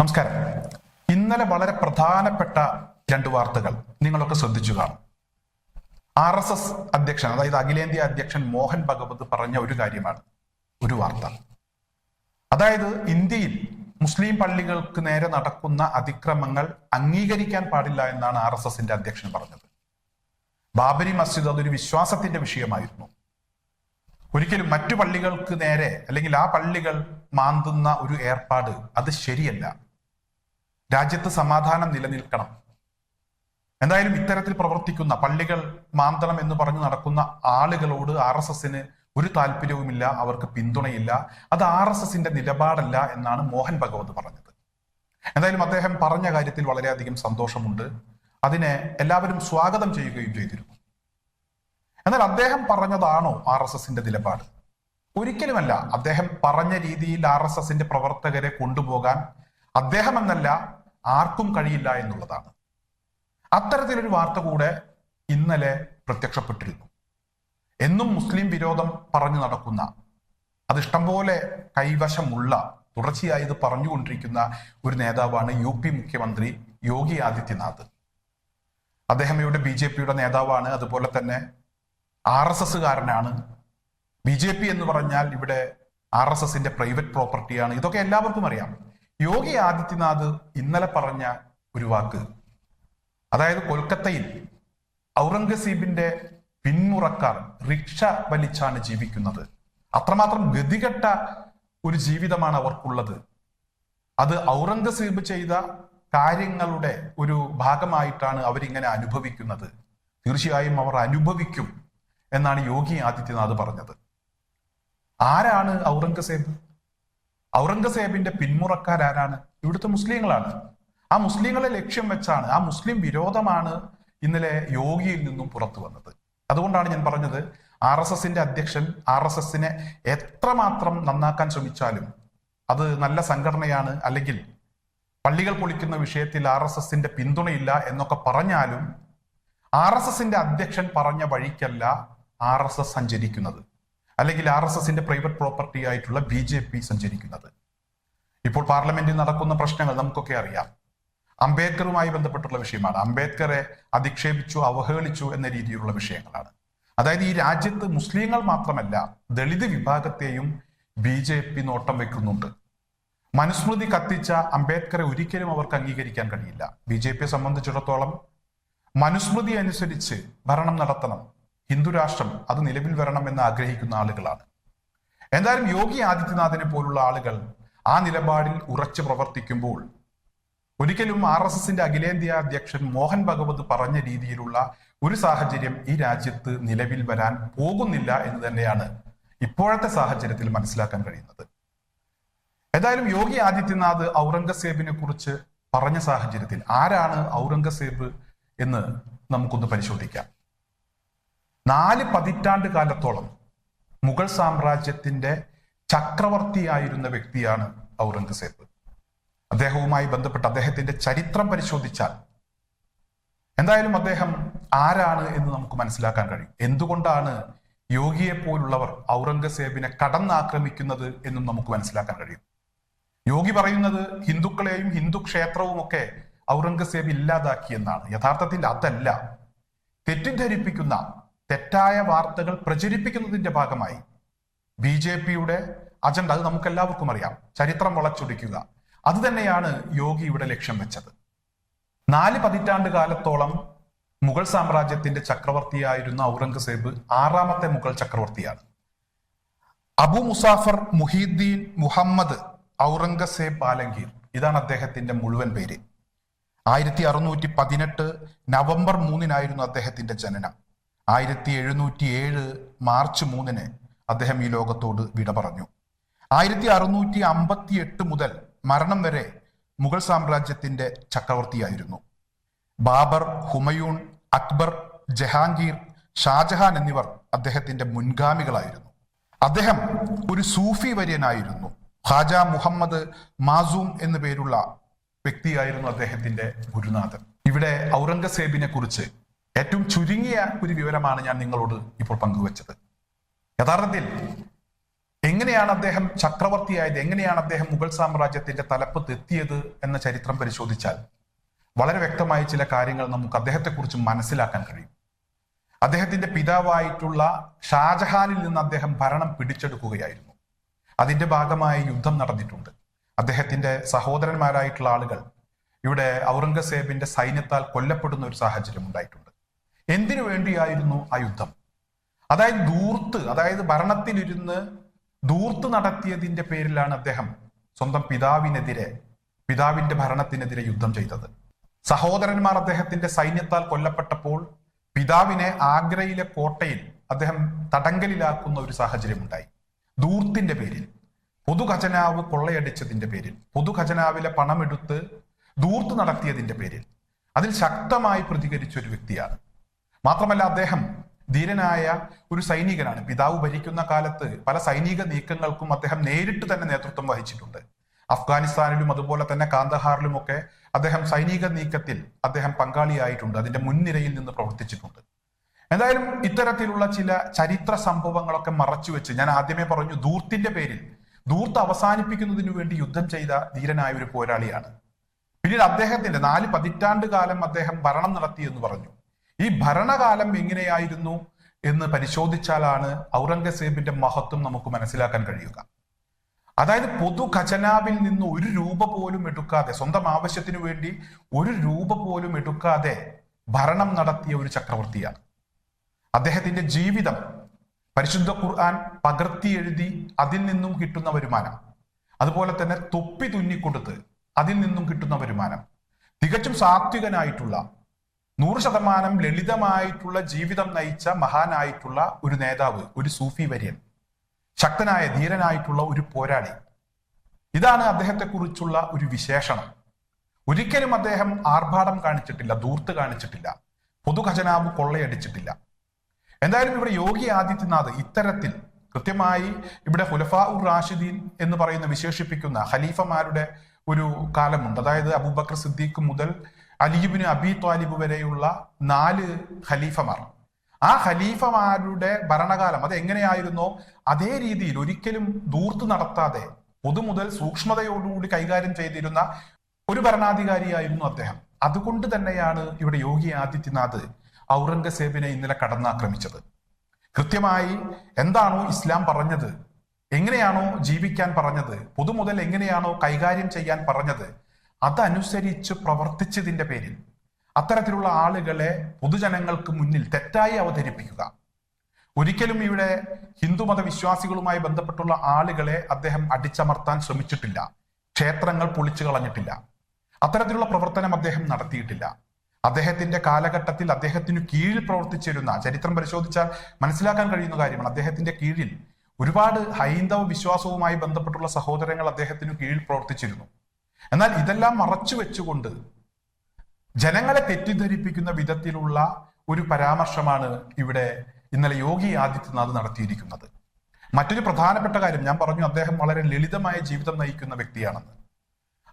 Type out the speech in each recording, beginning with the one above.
നമസ്കാരം. ഇന്നലെ വളരെ പ്രധാനപ്പെട്ട രണ്ട് വാർത്തകൾ നിങ്ങളൊക്കെ ശ്രദ്ധിച്ചു കാണും. ആർ എസ് എസ് അധ്യക്ഷൻ അതായത് അഖിലേന്ത്യാ അധ്യക്ഷൻ മോഹൻ ഭഗവത് പറഞ്ഞ ഒരു കാര്യമാണ്. ഒരു വാർത്ത. അതായത് ഇന്ത്യയിൽ മുസ്ലിം പള്ളികൾക്ക് നേരെ നടക്കുന്ന അതിക്രമങ്ങൾ അംഗീകരിക്കാൻ പാടില്ല എന്നാണ് ആർ എസ് എസിന്റെ അധ്യക്ഷൻ പറഞ്ഞത്. ബാബരി മസ്ജിദ് അതൊരു വിശ്വാസത്തിന്റെ വിഷയമായിരുന്നു. ഒരിക്കലും മറ്റു പള്ളികൾക്ക് നേരെ അല്ലെങ്കിൽ ആ പള്ളികൾ മാന്തുന്ന ഒരു ഏർപ്പാട് അത് ശരിയല്ല. രാജ്യത്ത് സമാധാനം നിലനിൽക്കണം. എന്തായാലും ഇത്തരത്തിൽ പ്രവർത്തിക്കുന്ന പള്ളികൾ മാന്തണം എന്ന് പറഞ്ഞു നടക്കുന്ന ആളുകളോട് ആർ എസ് എസിന് ഒരു താല്പര്യവുമില്ല അവർക്ക് പിന്തുണയില്ല. അത് ആർ എസ് എസിന്റെ നിലപാടല്ല എന്നാണ് മോഹൻ ഭഗവത് പറഞ്ഞത്. എന്തായാലും അദ്ദേഹം പറഞ്ഞ കാര്യത്തിൽ വളരെയധികം സന്തോഷമുണ്ട്. അതിനെ എല്ലാവരും സ്വാഗതം ചെയ്യുകയും ചെയ്തിരുന്നു. എന്നാൽ അദ്ദേഹം പറഞ്ഞതാണോ ആർ എസ് എസിന്റെ നിലപാട്? ഒരിക്കലുമല്ല. അദ്ദേഹം പറഞ്ഞ രീതിയിൽ ആർ എസ് എസിന്റെ പ്രവർത്തകരെ കൊണ്ടുപോകാൻ അദ്ദേഹം എന്നല്ല ആർക്കും കഴിയില്ല എന്നുള്ളതാണ്. അത്തരത്തിലൊരു വാർത്ത കൂടെ ഇന്നലെ പ്രത്യക്ഷപ്പെട്ടിരുന്നു. എന്നും മുസ്ലിം വിരോധം പറഞ്ഞു നടക്കുന്ന അത് ഇഷ്ടംപോലെ കൈവശമുള്ള തുടർച്ചയായി ഇത് പറഞ്ഞുകൊണ്ടിരിക്കുന്ന ഒരു നേതാവാണ് യു പി മുഖ്യമന്ത്രി യോഗി ആദിത്യനാഥ്. അദ്ദേഹം ഇവിടെ ബി ജെ പിയുടെ നേതാവാണ്. അതുപോലെ തന്നെ ആർ എസ് എസ്സുകാരനാണ്. ബി ജെ പി എന്ന് പറഞ്ഞാൽ ഇവിടെ ആർ എസ് എസിന്റെ പ്രൈവറ്റ് പ്രോപ്പർട്ടിയാണ്. ഇതൊക്കെ എല്ലാവർക്കും അറിയാം. യോഗി ആദിത്യനാഥ് ഇന്നലെ പറഞ്ഞ ഒരു വാക്ക്. അതായത് കൊൽക്കത്തയിൽ ഔറംഗസീബിന്റെ പിന്മുറക്കാർ റിക്ഷ വലിച്ചാണ് ജീവിക്കുന്നത്. അത്രമാത്രം ഗതികെട്ട ഒരു ജീവിതമാണ് അവർക്കുള്ളത്. അത് ഔറംഗസീബ് ചെയ്ത കാര്യങ്ങളുടെ ഒരു ഭാഗമായിട്ടാണ് അവരിങ്ങനെ അനുഭവിക്കുന്നത്. തീർച്ചയായും അവർ അനുഭവിക്കും എന്നാണ് യോഗി ആദിത്യനാഥ് പറഞ്ഞത്. ആരാണ് ഔറംഗസേബ്? ഔറംഗസേബിന്റെ പിന്മുറക്കാരാരാണ്? ഇവിടുത്തെ മുസ്ലിങ്ങളാണ്. ആ മുസ്ലിങ്ങളെ ലക്ഷ്യം വെച്ചാണ് ആ മുസ്ലിം വിരോധമാണ് ഇന്നലെ യോഗിയിൽ നിന്നും പുറത്തു വന്നത്. അതുകൊണ്ടാണ് ഞാൻ പറഞ്ഞത് ആർ എസ് എസിന്റെ അധ്യക്ഷൻ ആർ എസ് എസിനെ എത്രമാത്രം നന്നാക്കാൻ ശ്രമിച്ചാലും അത് നല്ല സംഘടനയാണ് അല്ലെങ്കിൽ പള്ളികൾ പൊളിക്കുന്ന വിഷയത്തിൽ ആർ എസ് എസിന്റെ പിന്തുണയില്ല എന്നൊക്കെ പറഞ്ഞാലും ആർ എസ് എസിന്റെ അധ്യക്ഷൻ പറഞ്ഞ വഴിക്കല്ല ആർ എസ് എസ് സഞ്ചരിക്കുന്നത്. അല്ലെങ്കിൽ ആർ എസ് എസിന്റെ പ്രൈവറ്റ് പ്രോപ്പർട്ടി ആയിട്ടുള്ള ബി ജെ പി സഞ്ചരിക്കുന്നത്. ഇപ്പോൾ പാർലമെന്റിൽ നടക്കുന്ന പ്രശ്നങ്ങൾ നമുക്കൊക്കെ അറിയാം. അംബേദ്കറുമായി ബന്ധപ്പെട്ടുള്ള വിഷയമാണ്. അംബേദ്കറെ അധിക്ഷേപിച്ചു അവഹേളിച്ചു എന്ന രീതിയിലുള്ള വിഷയങ്ങളാണ്. അതായത് ഈ രാജ്യത്ത് മുസ്ലിങ്ങൾ മാത്രമല്ല ദളിത് വിഭാഗത്തെയും ബി ജെ പി നോട്ടം വെക്കുന്നുണ്ട്. മനുസ്മൃതി കത്തിച്ച അംബേദ്കറെ ഒരിക്കലും അവർക്ക് അംഗീകരിക്കാൻ കഴിയില്ല. ബി ജെ പിയെ സംബന്ധിച്ചിടത്തോളം മനുസ്മൃതി അനുസരിച്ച് ഭരണം നടത്തണം. ഹിന്ദു രാഷ്ട്രം അത് നിലവിൽ വരണമെന്ന് ആഗ്രഹിക്കുന്ന ആളുകളാണ്. എന്തായാലും യോഗി ആദിത്യനാഥിനെ പോലുള്ള ആളുകൾ ആ നിലപാടിൽ ഉറച്ചു പ്രവർത്തിക്കുമ്പോൾ ഒരിക്കലും ആർ എസ് എസിന്റെ അഖിലേന്ത്യാ അധ്യക്ഷൻ മോഹൻ ഭഗവത് പറഞ്ഞ രീതിയിലുള്ള ഒരു സാഹചര്യം ഈ രാജ്യത്ത് നിലവിൽ വരാൻ പോകുന്നില്ല എന്ന് തന്നെയാണ് ഇപ്പോഴത്തെ സാഹചര്യത്തിൽ മനസ്സിലാക്കാൻ കഴിയുന്നത്. ഏതായാലും യോഗി ആദിത്യനാഥ് ഔറംഗസേബിനെ കുറിച്ച് പറഞ്ഞ സാഹചര്യത്തിൽ ആരാണ് ഔറംഗസേബ് എന്ന് നമുക്കൊന്ന് പരിശോധിക്കാം. നാല് പതിറ്റാണ്ട് കാലത്തോളം മുഗൾ സാമ്രാജ്യത്തിന്റെ ചക്രവർത്തിയായിരുന്ന വ്യക്തിയാണ് ഔറംഗസേബ്. അദ്ദേഹവുമായി ബന്ധപ്പെട്ട് അദ്ദേഹത്തിന്റെ ചരിത്രം പരിശോധിച്ചാൽ എന്തായാലും അദ്ദേഹം ആരാണ് എന്ന് നമുക്ക് മനസ്സിലാക്കാൻ കഴിയും. എന്തുകൊണ്ടാണ് യോഗിയെ പോലുള്ളവർ ഔറംഗസേബിനെ കടന്നാക്രമിക്കുന്നത് എന്നും നമുക്ക് മനസ്സിലാക്കാൻ കഴിയും. യോഗി പറയുന്നത് ഹിന്ദുക്കളെയും ഹിന്ദു ക്ഷേത്രവും ഒക്കെ ഔറംഗസേബ് ഇല്ലാതാക്കിയെന്നാണ് യഥാർത്ഥത്തിൽ അതല്ല. തെറ്റിദ്ധരിപ്പിക്കുന്ന തെറ്റായ വാർത്തകൾ പ്രചരിപ്പിക്കുന്നതിന്റെ ഭാഗമായി ബി ജെ പിയുടെ അജണ്ട അത് നമുക്ക് എല്ലാവർക്കും അറിയാം. ചരിത്രം വളച്ചൊടിക്കുക. അത് തന്നെയാണ് യോഗി ഇവിടെ ലക്ഷ്യം വെച്ചത്. നാല് പതിറ്റാണ്ട് കാലത്തോളം മുഗൾ സാമ്രാജ്യത്തിന്റെ ചക്രവർത്തിയായിരുന്ന ഔറംഗസേബ് ആറാമത്തെ മുഗൾ ചക്രവർത്തിയാണ്. അബു മുസാഫർ മുഹീദ്ദീൻ മുഹമ്മദ് ഔറംഗസേബ് ആലങ്കീർ. ഇതാണ് അദ്ദേഹത്തിന്റെ മുഴുവൻ പേര്. ആയിരത്തി അറുന്നൂറ്റി പതിനെട്ട് നവംബർ മൂന്നിനായിരുന്നു അദ്ദേഹത്തിന്റെ ജനനം. ആയിരത്തി എഴുന്നൂറ്റി ഏഴ് മാർച്ച് മൂന്നിന് അദ്ദേഹം ഈ ലോകത്തോട് വിട പറഞ്ഞു. ആയിരത്തി അറുന്നൂറ്റി അമ്പത്തി എട്ട് മുതൽ മരണം വരെ മുഗൾ സാമ്രാജ്യത്തിന്റെ ചക്രവർത്തിയായിരുന്നു. ബാബർ ഹുമയൂൺ അക്ബർ ജഹാംഗീർ ഷാജഹാൻ എന്നിവർ അദ്ദേഹത്തിന്റെ മുൻഗാമികളായിരുന്നു. അദ്ദേഹം ഒരു സൂഫി വര്യനായിരുന്നു. ഖാജ മുഹമ്മദ് മാസൂം എന്നു പേരുള്ള വ്യക്തിയായിരുന്നു അദ്ദേഹത്തിന്റെ ഗുരുനാഥൻ. ഇവിടെ ഔറംഗസേബിനെ കുറിച്ച് ഏറ്റവും ചുരുങ്ങിയ ഒരു വിവരമാണ് ഞാൻ നിങ്ങളോട് ഇപ്പോൾ പങ്കുവച്ചത്. യഥാർത്ഥത്തിൽ എങ്ങനെയാണ് അദ്ദേഹം ചക്രവർത്തിയായത്? എങ്ങനെയാണ് അദ്ദേഹം മുഗൾ സാമ്രാജ്യത്തിന്റെ തലപ്പത്ത് എത്തിയത് എന്ന ചരിത്രം പരിശോധിച്ചാൽ വളരെ വ്യക്തമായ ചില കാര്യങ്ങൾ നമുക്ക് അദ്ദേഹത്തെക്കുറിച്ച് മനസ്സിലാക്കാൻ കഴിയും. അദ്ദേഹത്തിന്റെ പിതാവായിട്ടുള്ള ഷാജഹാനിൽ നിന്ന് അദ്ദേഹം ഭരണം പിടിച്ചെടുക്കുകയായിരുന്നു. അതിന്റെ ഭാഗമായി യുദ്ധം നടന്നിട്ടുണ്ട്. അദ്ദേഹത്തിന്റെ സഹോദരന്മാരായിട്ടുള്ള ആളുകൾ ഇവിടെ ഔറംഗസേബിന്റെ സൈന്യത്താൽ കൊല്ലപ്പെടുന്ന ഒരു സാഹചര്യം ഉണ്ടായിട്ടുണ്ട്. എന്തിനു വേണ്ടിയായിരുന്നു ആ യുദ്ധം? അതായത് ദൂർത്ത് അതായത് ഭരണത്തിലിരുന്ന് ദൂർത്ത് നടത്തിയതിന്റെ പേരിലാണ് അദ്ദേഹം സ്വന്തം പിതാവിനെതിരെ പിതാവിന്റെ ഭരണത്തിനെതിരെ യുദ്ധം ചെയ്തത്. സഹോദരന്മാർ അദ്ദേഹത്തിന്റെ സൈന്യത്താൽ കൊല്ലപ്പെട്ടപ്പോൾ പിതാവിനെ ആഗ്രയിലെ കോട്ടയിൽ അദ്ദേഹം തടങ്കലിലാക്കുന്ന ഒരു സാഹചര്യം ഉണ്ടായി ദൂർത്തിന്റെ പേരിൽ പൊതുഖജനാവ് കൊള്ളയടിച്ചതിന്റെ പേരിൽ പൊതുഖജനാവിലെ പണമെടുത്ത് ദൂർത്ത് നടത്തിയതിന്റെ പേരിൽ അതിൽ ശക്തമായി പ്രതികരിച്ച ഒരു വ്യക്തിയാണ് മാത്രമല്ല അദ്ദേഹം ധീരനായ ഒരു സൈനികനാണ്. പിതാവ് ഭരിക്കുന്ന കാലത്ത് പല സൈനിക നീക്കങ്ങൾക്കും അദ്ദേഹം നേരിട്ട് തന്നെ നേതൃത്വം വഹിച്ചിട്ടുണ്ട്. അഫ്ഗാനിസ്ഥാനിലും അതുപോലെ തന്നെ കാന്തഹാറിലും ഒക്കെ അദ്ദേഹം സൈനിക നീക്കത്തിൽ അദ്ദേഹം പങ്കാളിയായിട്ടുണ്ട്. അതിന്റെ മുൻനിരയിൽ നിന്ന് പ്രവർത്തിച്ചിട്ടുണ്ട്. എന്തായാലും ഇത്തരത്തിലുള്ള ചില ചരിത്ര സംഭവങ്ങളൊക്കെ മറച്ചുവെച്ച് ഞാൻ ആദ്യമേ പറഞ്ഞു ദൂർത്തിന്റെ പേരിൽ ദൂർത്ത് അവസാനിപ്പിക്കുന്നതിനു വേണ്ടി യുദ്ധം ചെയ്ത ധീരനായ ഒരു പോരാളിയാണ്. പിന്നീട് അദ്ദേഹത്തിന്റെ നാല് പതിറ്റാണ്ട് കാലം അദ്ദേഹം ഭരണം നടത്തി എന്ന് പറഞ്ഞു. ഈ ഭരണകാലം എങ്ങനെയായിരുന്നു എന്ന് പരിശോധിച്ചാലാണ് ഔറംഗസേബിന്റെ മഹത്വം നമുക്ക് മനസ്സിലാക്കാൻ കഴിയുക. അതായത് പൊതു ഖജനാവിൽ നിന്ന് ഒരു രൂപ പോലും എടുക്കാതെ സ്വന്തം ആവശ്യത്തിനു വേണ്ടി ഒരു രൂപ പോലും എടുക്കാതെ ഭരണം നടത്തിയ ഒരു ചക്രവർത്തിയാണ്. അദ്ദേഹത്തിന്റെ ജീവിതം പരിശുദ്ധ ഖുർആൻ പകർത്തി എഴുതി അതിൽ നിന്നും കിട്ടുന്ന വരുമാനം. അതുപോലെ തന്നെ തൊപ്പി തുന്നിക്കൊടുത്ത് അതിൽ നിന്നും കിട്ടുന്ന വരുമാനം. തികച്ചും സാത്വികനായിട്ടുള്ള നൂറ് ശതമാനം ലളിതമായിട്ടുള്ള ജീവിതം നയിച്ച മഹാനായിട്ടുള്ള ഒരു നേതാവ് ഒരു സൂഫി വര്യൻ ശക്തനായ ധീരനായിട്ടുള്ള ഒരു പോരാളി. ഇതാണ് അദ്ദേഹത്തെക്കുറിച്ചുള്ള ഒരു വിശേഷണം. ഒരിക്കലും അദ്ദേഹം ആർഭാടം കാണിച്ചിട്ടില്ല ദൂർത്ത് കാണിച്ചിട്ടില്ല പൊതുഖജനാവ് കൊള്ളയടിച്ചിട്ടില്ല. എന്തായാലും ഇവിടെ യോഗി ആദിത്യനാഥ് ഇത്തരത്തിൽ കൃത്യമായി ഇവിടെ ഹുലഫാ ഉർ റാഷിദീൻ എന്ന് പറയുന്ന വിശേഷിപ്പിക്കുന്ന ഖലീഫമാരുടെ ഒരു കാലമുണ്ട്. അതായത് അബൂബക്കർ സിദ്ദീഖ് മുതൽ അലീബിന് അബി ത്വാലിബ് വരെയുള്ള നാല് ഖലീഫമാർ. ആ ഖലീഫമാരുടെ ഭരണകാലം അത് എങ്ങനെയായിരുന്നോ അതേ രീതിയിൽ ഒരിക്കലും ദൂർത്ത് നടത്താതെ പൊതുമുതൽ സൂക്ഷ്മതയോടുകൂടി കൈകാര്യം ചെയ്തിരുന്ന ഒരു ഭരണാധികാരിയായിരുന്നു അദ്ദേഹം. അതുകൊണ്ട് തന്നെയാണ് ഇവിടെ യോഗി ആദിത്യനാഥ് ഔറംഗസേബിനെ ഇന്നലെ കടന്നാക്രമിച്ചത്. കൃത്യമായി എന്താണോ ഇസ്ലാം പറഞ്ഞത് എങ്ങനെയാണോ ജീവിക്കാൻ പറഞ്ഞത് പൊതുമുതൽ എങ്ങനെയാണോ കൈകാര്യം ചെയ്യാൻ പറഞ്ഞത് അതനുസരിച്ച് പ്രവർത്തിച്ചതിന്റെ പേരിൽ അത്തരത്തിലുള്ള ആളുകളെ പൊതുജനങ്ങൾക്ക് മുന്നിൽ തെറ്റായി അവതരിപ്പിക്കുക. ഒരിക്കലും ഇവിടെ ഹിന്ദുമത വിശ്വാസികളുമായി ബന്ധപ്പെട്ടുള്ള ആളുകളെ അദ്ദേഹം അടിച്ചമർത്താൻ ശ്രമിച്ചിട്ടില്ല. ക്ഷേത്രങ്ങൾ പൊളിച്ചു കളഞ്ഞിട്ടില്ല. അത്തരത്തിലുള്ള പ്രവർത്തനം അദ്ദേഹം നടത്തിയിട്ടില്ല. അദ്ദേഹത്തിന്റെ കാലഘട്ടത്തിൽ അദ്ദേഹത്തിനു കീഴിൽ പ്രവർത്തിച്ചിരുന്ന ചരിത്രം പരിശോധിച്ചാൽ മനസ്സിലാക്കാൻ കഴിയുന്ന കാര്യമാണ്. അദ്ദേഹത്തിന്റെ കീഴിൽ ഒരുപാട് ഹൈന്ദവ വിശ്വാസവുമായി ബന്ധപ്പെട്ടുള്ള സഹോദരങ്ങൾ അദ്ദേഹത്തിന് കീഴിൽ പ്രവർത്തിച്ചിരുന്നു. എന്നാൽ ഇതെല്ലാം മറച്ചു വെച്ചുകൊണ്ട് ജനങ്ങളെ തെറ്റിദ്ധരിപ്പിക്കുന്ന വിധത്തിലുള്ള ഒരു പരാമർശമാണ് ഇവിടെ ഇന്നലെ യോഗി ആദിത്യനാഥ് നടത്തിയിരിക്കുന്നത്. മറ്റൊരു പ്രധാനപ്പെട്ട കാര്യം ഞാൻ പറഞ്ഞു അദ്ദേഹം വളരെ ലളിതമായ ജീവിതം നയിക്കുന്ന വ്യക്തിയാണെന്ന്.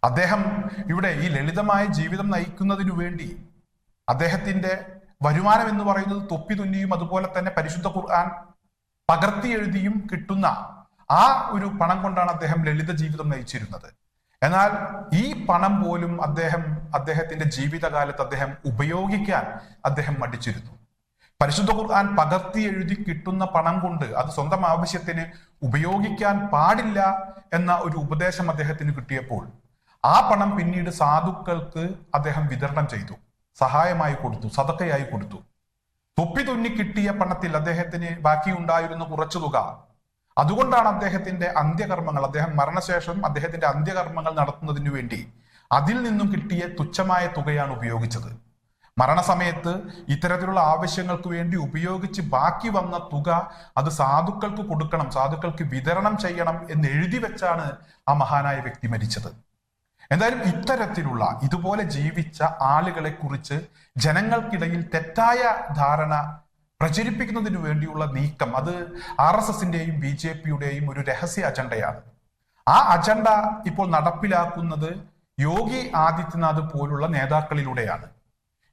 അദ്ദേഹം ഇവിടെ ഈ ലളിതമായ ജീവിതം നയിക്കുന്നതിനു വേണ്ടി അദ്ദേഹത്തിന്റെ വരുമാനം എന്ന് പറയുന്നത് തൊപ്പി തുന്നിയും അതുപോലെ തന്നെ പരിശുദ്ധ ഖുർആൻ പകർത്തി എഴുതിയും കിട്ടുന്ന ആ ഒരു പണം കൊണ്ടാണ് അദ്ദേഹം ലളിത ജീവിതം നയിച്ചിരുന്നത്. എന്നാൽ ഈ പണം പോലും അദ്ദേഹം അദ്ദേഹത്തിന്റെ ജീവിതകാലത്ത് അദ്ദേഹം ഉപയോഗിക്കാൻ അദ്ദേഹം മടിച്ചിരുന്നു. പരിശുദ്ധ ഖുർആൻ പകർത്തി എഴുതി കിട്ടുന്ന പണം കൊണ്ട് അത് സ്വന്തം ആവശ്യത്തിന് ഉപയോഗിക്കാൻ പാടില്ല എന്ന ഒരു ഉപദേശം അദ്ദേഹത്തിന് കിട്ടിയപ്പോൾ ആ പണം പിന്നീട് സാധുക്കൾക്ക് അദ്ദേഹം വിതരണം ചെയ്തു. സഹായമായി കൊടുത്തു സതക്കയായി കൊടുത്തു. തൊപ്പി തുന്നി കിട്ടിയ പണത്തിൽ അദ്ദേഹത്തിന് ബാക്കിയുണ്ടായിരുന്നു കുറച്ചു തുക. അതുകൊണ്ടാണ് അദ്ദേഹത്തിന്റെ അന്ത്യകർമ്മങ്ങൾ അദ്ദേഹം മരണശേഷം അദ്ദേഹത്തിന്റെ അന്ത്യകർമ്മങ്ങൾ നടത്തുന്നതിന് വേണ്ടി അതിൽ നിന്നും കിട്ടിയ തുച്ഛമായ തുകയാണ് ഉപയോഗിച്ചത്. മരണസമയത്ത് ഇത്തരത്തിലുള്ള ആവശ്യങ്ങൾക്ക് വേണ്ടി ഉപയോഗിച്ച് ബാക്കി വന്ന തുക അത് സാധുക്കൾക്ക് കൊടുക്കണം സാധുക്കൾക്ക് വിതരണം ചെയ്യണം എന്ന് എഴുതി വെച്ചാണ് ആ മഹാനായ വ്യക്തി മരിച്ചത്. എന്തായാലും ഇത്തരത്തിലുള്ള ഇതുപോലെ ജീവിച്ച ആളുകളെ കുറിച്ച് ജനങ്ങൾക്കിടയിൽ തെറ്റായ ധാരണ പ്രചരിപ്പിക്കുന്നതിന് വേണ്ടിയുള്ള നീക്കം അത് ആർ എസ് എസിന്റെയും ബി ജെ പിയുടെയും ഒരു രഹസ്യ അജണ്ടയാണ്. ആ അജണ്ട ഇപ്പോൾ നടപ്പിലാക്കുന്നത് യോഗി ആദിത്യനാഥ് പോലുള്ള നേതാക്കളിലൂടെയാണ്.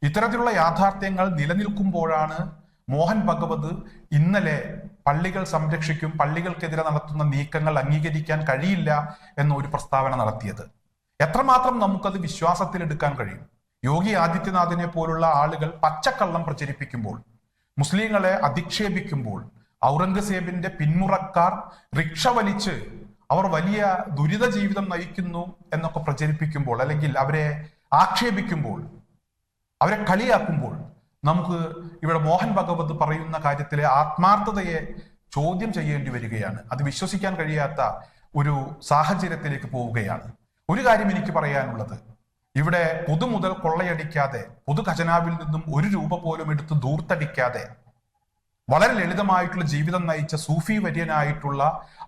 ഇത്തരത്തിലുള്ള യാഥാർത്ഥ്യങ്ങൾ നിലനിൽക്കുമ്പോഴാണ് മോഹൻ ഭഗവത് ഇന്നലെ പള്ളികൾ സംരക്ഷിക്കും പള്ളികൾക്കെതിരെ നടത്തുന്ന നീക്കങ്ങൾ അംഗീകരിക്കാൻ കഴിയില്ല എന്ന ഒരു പ്രസ്താവന നടത്തിയത്. എത്രമാത്രം നമുക്കത് വിശ്വാസത്തിലെടുക്കാൻ കഴിയും? യോഗി ആദിത്യനാഥിനെ പോലുള്ള ആളുകൾ പച്ചക്കള്ളം പ്രചരിപ്പിക്കുമ്പോൾ മുസ്ലിങ്ങളെ അധിക്ഷേപിക്കുമ്പോൾ ഔറംഗസേബിന്റെ പിന്മുറക്കാർ റിക്ഷ വലിച്ച് അവർ വലിയ ദുരിത ജീവിതം നയിക്കുന്നു എന്നൊക്കെ പ്രചരിപ്പിക്കുമ്പോൾ അല്ലെങ്കിൽ അവരെ ആക്ഷേപിക്കുമ്പോൾ അവരെ കളിയാക്കുമ്പോൾ നമുക്ക് ഇവിടെ മോഹൻ ഭഗവത് പറയുന്ന കാര്യത്തിലെ ആത്മാർത്ഥതയെ ചോദ്യം ചെയ്യേണ്ടി വരികയാണ്. അത് വിശ്വസിക്കാൻ കഴിയാത്ത ഒരു സാഹചര്യത്തിലേക്ക് പോവുകയാണ്. ഒരു കാര്യം എനിക്ക് പറയാനുള്ളത്. ഇവിടെ പുതു മുതൽ കൊള്ളയടിക്കാതെ പുതു ഖജനാവിൽ നിന്നും ഒരു രൂപ പോലും എടുത്ത് ദൂർത്തടിക്കാതെ വളരെ ലളിതമായിട്ടുള്ള ജീവിതം നയിച്ച സൂഫി വര്യനായിട്ടുള്ള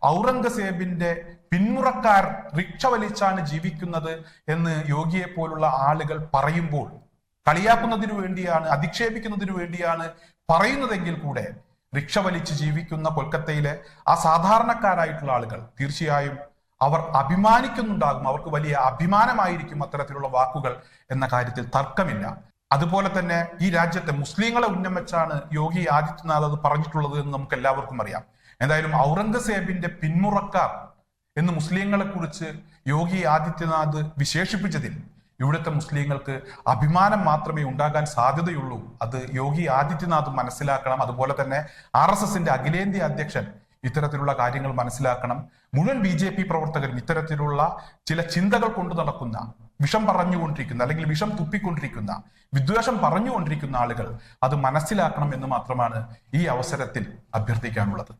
ഔറംഗസേബിന്റെ പിന്മുറക്കാർ റിക്ഷ വലിച്ചാണ് ജീവിക്കുന്നത് എന്ന് യോഗിയെ പോലുള്ള ആളുകൾ പറയുമ്പോൾ കളിയാക്കുന്നതിനു വേണ്ടിയാണ് അധിക്ഷേപിക്കുന്നതിനു വേണ്ടിയാണ് പറയുന്നതെങ്കിൽ കൂടെ റിക്ഷ വലിച്ച് ജീവിക്കുന്ന കൊൽക്കത്തയിലെ ആ സാധാരണക്കാരായിട്ടുള്ള ആളുകൾ തീർച്ചയായും അവർ അഭിമാനിക്കുന്നുണ്ടാകും. അവർക്ക് വലിയ അഭിമാനമായിരിക്കും അത്തരത്തിലുള്ള വാക്കുകൾ എന്ന കാര്യത്തിൽ തർക്കമില്ല. അതുപോലെ തന്നെ ഈ രാജ്യത്തെ മുസ്ലിങ്ങളെ ഉന്നം വെച്ചാണ് യോഗി ആദിത്യനാഥ് അത് പറഞ്ഞിട്ടുള്ളത് എന്ന് നമുക്ക് എല്ലാവർക്കും അറിയാം. എന്തായാലും ഔറംഗസേബിന്റെ പിന്മുറക്കാർ എന്ന് മുസ്ലിങ്ങളെ കുറിച്ച് യോഗി ആദിത്യനാഥ് വിശേഷിപ്പിച്ചതിൽ ഇവിടുത്തെ മുസ്ലിങ്ങൾക്ക് അഭിമാനം മാത്രമേ ഉണ്ടാകാൻ സാധ്യതയുള്ളൂ. അത് യോഗി ആദിത്യനാഥ് മനസ്സിലാക്കണം. അതുപോലെ തന്നെ ആർ എസ് എസിന്റെ അഖിലേന്ത്യാ അധ്യക്ഷൻ ഇത്തരത്തിലുള്ള കാര്യങ്ങൾ മനസ്സിലാക്കണം. മുഴുവൻ ബി ജെ പി പ്രവർത്തകരും ഇത്തരത്തിലുള്ള ചില ചിന്തകൾ കൊണ്ടു നടക്കുന്ന വിഷം പറഞ്ഞുകൊണ്ടിരിക്കുന്ന അല്ലെങ്കിൽ വിഷം തുപ്പിക്കൊണ്ടിരിക്കുന്ന വിദ്വേഷം പറഞ്ഞുകൊണ്ടിരിക്കുന്ന ആളുകൾ അത് മനസ്സിലാക്കണം എന്ന് മാത്രമാണ് ഈ അവസരത്തിൽ അഭ്യർത്ഥിക്കാനുള്ളത്.